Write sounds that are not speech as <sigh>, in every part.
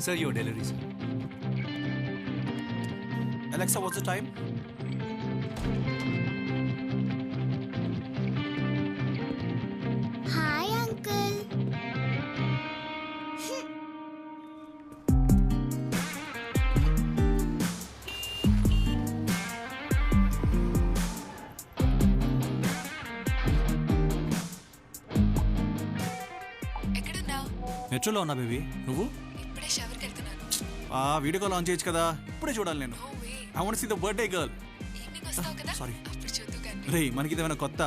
Sir, your delivery, sir. Alexa, what's the time? Hi uncle మెట్రోలో ఉన్నా baby నువ్వు ఆ వీడియో కాల్ ఆన్ చేయొచ్చు కదా? ఇప్పుడే చూడాలి నేను. I want see the birthday girl కానీ. రే మనకి ఇదేమైనా కొత్త?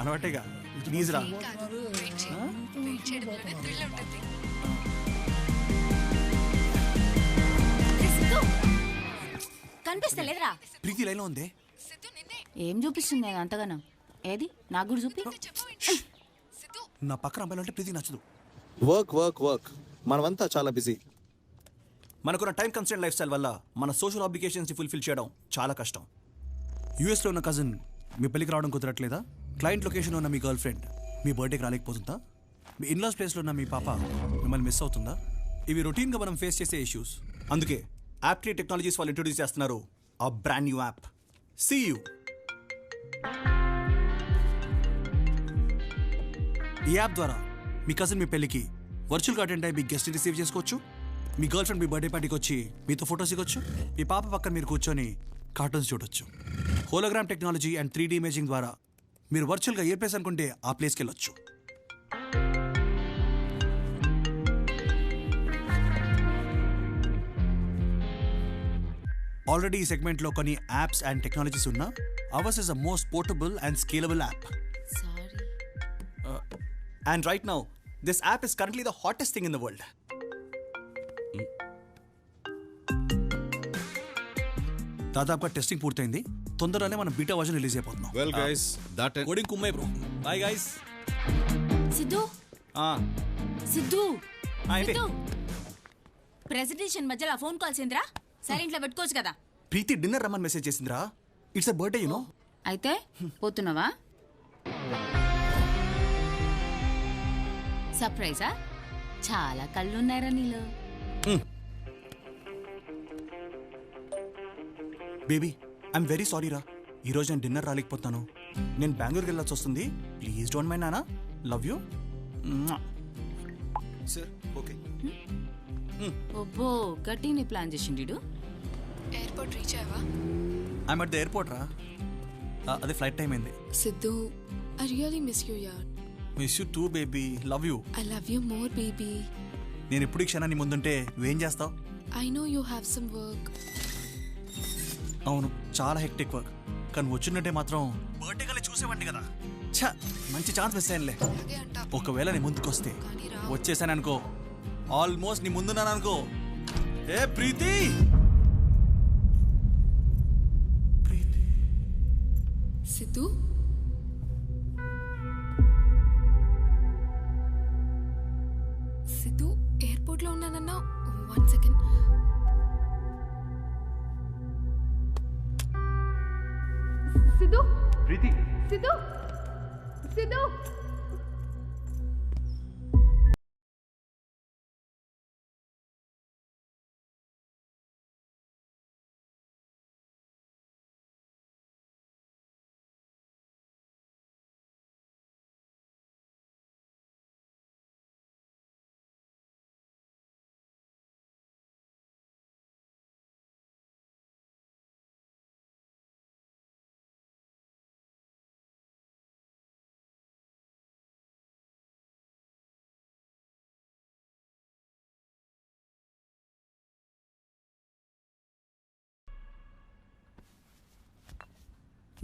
అలవాటేగా? ప్లీజ్ రా. కనిపిస్తలేదురా. ప్రీతి లైన్లో ఉందే. సిద్ధు నిన్నే. ఏం చూపిస్తుంది నేను అంతగానం? ఏది? నాకు కూడా చూపి. నా పక్కన అమ్మాయిలు అంటే ప్రీతి నచ్చదు. వర్క్ వర్క్ వర్క్ మనమంతా చాలా బిజీ. మనకున్న టైం కన్స్టెంట్ లైఫ్ స్టైల్ వల్ల మన సోషల్ ఆబ్లికేషన్స్ ఫుల్ఫిల్ చేయడం చాలా కష్టం. యూఎస్లో ఉన్న కజిన్ మీ పెళ్ళికి రావడం కుదరట్లేదా? క్లయింట్ లొకేషన్లో ఉన్న మీ గర్ల్ ఫ్రెండ్ మీ బర్త్డేకి రాలేకపోతుందా? మీ ఇన్లాస్ ప్లేస్లో ఉన్న మీ పాప మిమ్మల్ని మిస్ అవుతుందా? ఇవి రొటీన్గా మనం ఫేస్ చేసే ఇష్యూస్ అందుకే యాప్ట్రీ టెక్నాలజీస్ వాళ్ళు ఇంట్రొడ్యూస్ చేస్తున్నారు ఆ బ్రాండ్ న్యూ యాప్ యూ ఈ యాప్ ద్వారా మీ కజిన్ మీ పెళ్ళికి వర్చువల్గా అటెండ్ అయ్యి మీ గెస్ట్ రిసీవ్ చేసుకోవచ్చు. మీ గర్ల్ ఫ్రెండ్ మీ బర్త్డే పార్టీకి వచ్చి మీతో ఫొటోస్ ఇవ్వచ్చు మీ పాప పక్కన మీరు కూర్చొని కార్టూన్స్ చూడొచ్చు. Hologram technology and three imaging ద్వారా మీరు వర్చువల్గా ఏ ప్లేస్ అనుకుంటే ఆ ప్లేస్కి వెళ్ళొచ్చు ఆల్రెడీ ఈ సెగ్మెంట్లో కొన్ని యాప్స్ అండ్ టెక్నాలజీస్ ఉన్నా ours is a most portable and scalable app And right now, this app is currently the hottest thing in the world. దాదాపుగా టెస్టింగ్ పూర్తయింది. తొందరలోనే మనం బీటా వర్జన్ రిలీజ్ అయిపోతున్నాం. Well, guys, that కోడింగ్ కుమ్మే bro. Bye guys Siddhu? Siddhu? Siddhu? Presentation మధ్యలో phone calls ఏంద్రా సైలెంట్లో పెట్టుకోవచ్చు కదా. ప్రీతి డిన్నర్ రమ్మని message చేసిందిరా. It's a birthday you know అయితే పోతున్నావా? సర్ప్రైజా చాలా కళ్ళున్నారా నీలో. బేబీ ఐఎమ్ వెరీ సారీ రా ఈరోజు నేను డిన్నర్ రాలేకపోతాను. నేను బెంగళూరుకి వెళ్ళాల్సి వస్తుంది. ప్లీజ్ డోంట్ మైండ్ నానా. Love you Sir, okay. ఒబ్బో గట్టిని ప్లాన్ చేసిండు ఎయిర్పోర్ట్ రీచ్ అయ్యావా? ఐఎమ్ అట్ ద ఎయిర్పోర్ట్ రా అదే ఫ్లైట్ టైం అయింది. Siddhu I really miss you యార్ miss you too baby love you I love you more baby నేను ఎప్పుడు ఈ క్షణాన్ని ముందుంటే నువ్వేం చేస్తావు? I know you have some work అవును చాలా హెక్టిక్ వర్క్ కానీ వచ్చినట్టే మాత్రం బర్త్డే కల్లా చూసేవాడిని కదా. ఛ మంచి ఛాన్స్ మిస్ అయ్యానులే. ఒకవేళ నీ ముందుకు వస్తే వచ్చేసాను అనుకో. ఆల్మోస్ట్ నీ ముందున్నాను అనుకో. ఏ ప్రీతి! సిద్ధు? సిద్ధు ఎయిర్పోర్ట్లో ఉన్నానన్నా one second Siddhu Preeti. Siddhu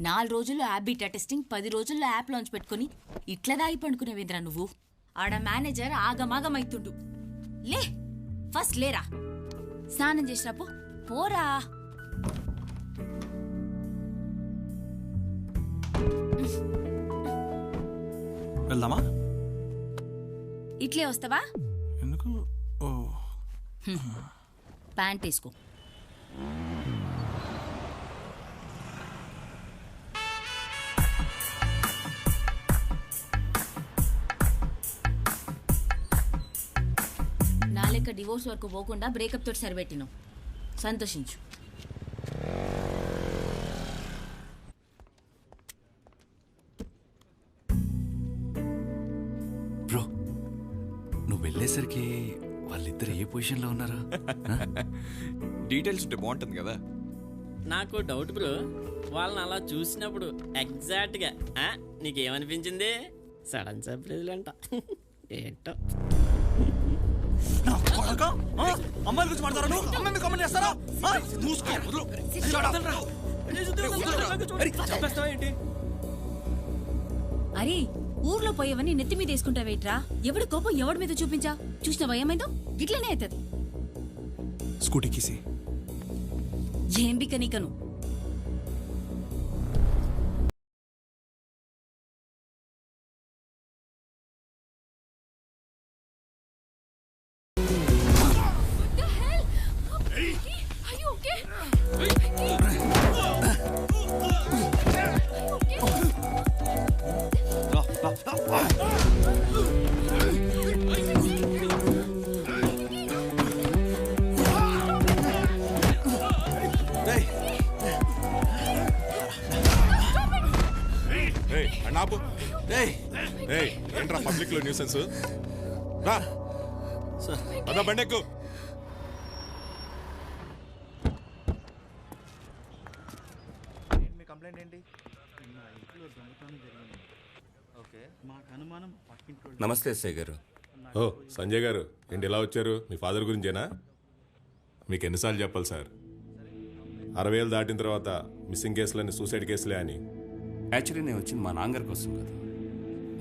నాలుగు రోజుల్లో యాప్ బీటా టెస్టింగ్ పది రోజుల్లో యాప్ లాంచ్ పెట్టుకొని ఇట్లా దాగి పండుకునేవేంద్రా నువ్వు? ఆడ మేనేజర్ ఆగమాగమైతుండు. లే ఫస్ట్ లేరా? స్నానం చేసినప్పు పోరా. వెళ్దామా? ఇట్లే వస్తావా? ఎందుకు? ప్యాంట్ వేసుకో. డివోర్స్ వరకు పోకుండా బ్రేకప్ తోటి సరిపెట్టినావు. సంతోషించు. బ్రో నువ్వు వెళ్ళేసరికి వాళ్ళిద్దరు ఏ పొజిషన్లో ఉన్నారా? <laughs> డీటెయిల్స్ ఉంటే బాగుంటుంది కదా. నాకు డౌట్ బ్రో వాళ్ళని అలా చూసినప్పుడు ఎగ్జాక్ట్గా ఆ, నీకేమనిపించింది? సడన్ సర్ప్రైజ్ అంట ఏంటో? అమ్మాయిల గురించి మాట్లాడతారా నువ్వు? అమ్మాయి మీద కామెంట్ చేస్తారా? ఆ? మూసుకో, వదలు. అరే ఊర్లో పోయేవని నెత్తి మీద వేసుకుంటావేట్రా? ఎవడి కోపం ఎవడి మీద చూపించా? చూసినవా ఏమైందో? గిట్లనే అవుతుంది. స్కూటీ కీసి. ఏం బిక్క నీకను? రేయ్, ఏయ్ ఏంట్రా పబ్లిక్లో న్యూసెన్స్ రా. పద బండెక్కు మీ కంప్లైంట్ ఏంటి? ఇంట్లో దొంగతనం జరిగింది. నమస్తే ఎస్ఐ గారు. ఓ సంజయ్ గారు ఏంటి ఇలా వచ్చారు? మీ ఫాదర్ గురించేనా? మీకు ఎన్నిసార్లు చెప్పాలి సార్? అరవై ఏళ్ళు దాటిన తర్వాత మిస్సింగ్ కేసులని సూసైడ్ కేసులే అని. యాక్చువల్లీ నేను వచ్చింది మా నాన్నగారి కోసం కదా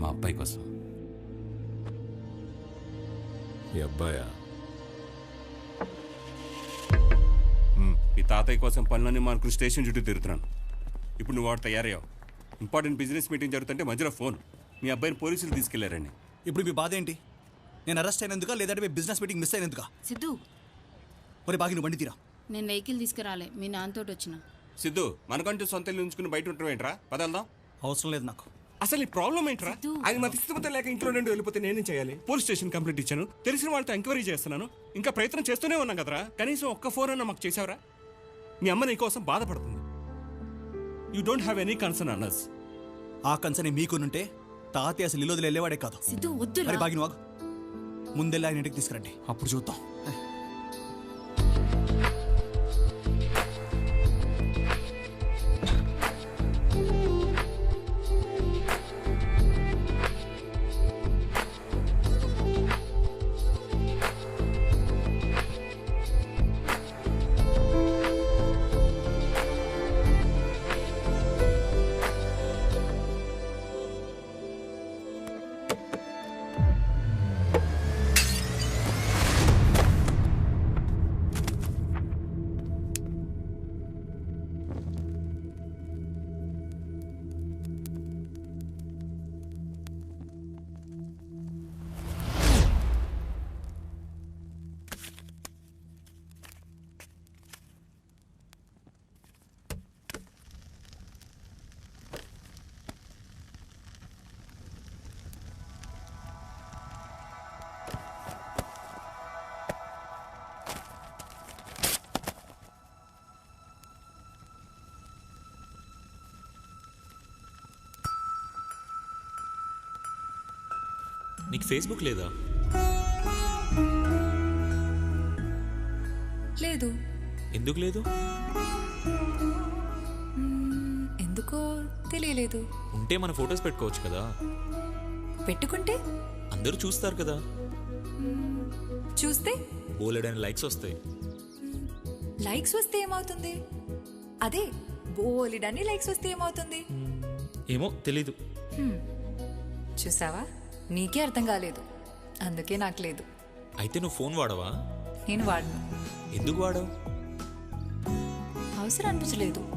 మా అబ్బాయి కోసం. మీ అబ్బాయా? మీ తాతయ్య కోసం పనులన్నీ మానుకుని స్టేషన్ చుట్టూ తిరుగుతున్నాను. ఇప్పుడు నువ్వు వాడు తయారయ్యావు. ఇంపార్టెంట్ బిజినెస్ మీటింగ్ జరుగుతుంటే మధ్యలో ఫోన్. మీ అబ్బాయిని పోలీసులు తీసుకెళ్ళారని ఇప్పుడు మీ బాధ ఏంటి? నేను అరెస్ట్ అయినందుకా లేదంటే మీ బిజినెస్ మీటింగ్ మిస్ అయినందుకా? సిద్ధు. మరి బాగి నువ్వు బండి తీరా. నేను వెహికల్ తీసుకురాలే. మీ నాన్నతోటి వచ్చిన. సిద్ధు మనకంటూ సొంత ఇల్లు ఉంచుకుని బయట ఉంటాం ఏంట్రా? పదల్దాం అవసరం లేదు నాకు. అసలు ఈ ప్రాబ్లం ఏంట్రా? సిద్ధు. ఆయన మతి స్థితిమత లేక ఇంట్లో నుండి వెళ్ళిపోతే నేనేం చేయాలి? పోలీస్ స్టేషన్ కంప్లైంట్ ఇచ్చాను. తెలిసిన వాళ్ళతో ఎంక్వైరీ చేస్తున్నాను. ఇంకా ప్రయత్నం చేస్తూనే ఉన్నాం కదరా? కనీసం ఒక్క ఫోన్ అన్న మాకు చేసావరా మీ అమ్మ నీ కోసం బాధపడుతుంది. You don't have any concern అన్నస్ ఆ కన్సర్న్ మీకునుంటే తాతయ్య అసలు ఇల్లు వదిలి వెళ్ళేవాడే కాదు. సిద్ధు వద్దు మరి బాగి నువ్వు ముందెళ్ళి ఆయన ఇంటికి తీసుకురండి. అప్పుడు చూద్దాం. నీకు ఫేస్బుక్ లేదా? లేదు. ఎందుకు లేదు? ఎందుకో తెలియలేదు. ఉంటే మన ఫొటోస్ పెట్టుకోవచ్చు కదా? పెట్టుకుంటే? అందరూ చూస్తారు కదా? చూస్తే? బోలెడని లైక్స్ వస్తాయి. లైక్స్ వస్తే ఏమవుతుంది? అదే బోలిడని లైక్స్ వస్తే ఏమవుతుంది? ఏమో తెలీదు. చూసావా? నీకే అర్థం కాలేదు. అందుకే నాకు లేదు. అయితే నువ్వు ఫోన్ వాడవా? నేను వాడను. ఎందుకు వాడవు? అవసరం అనిపించలేదు.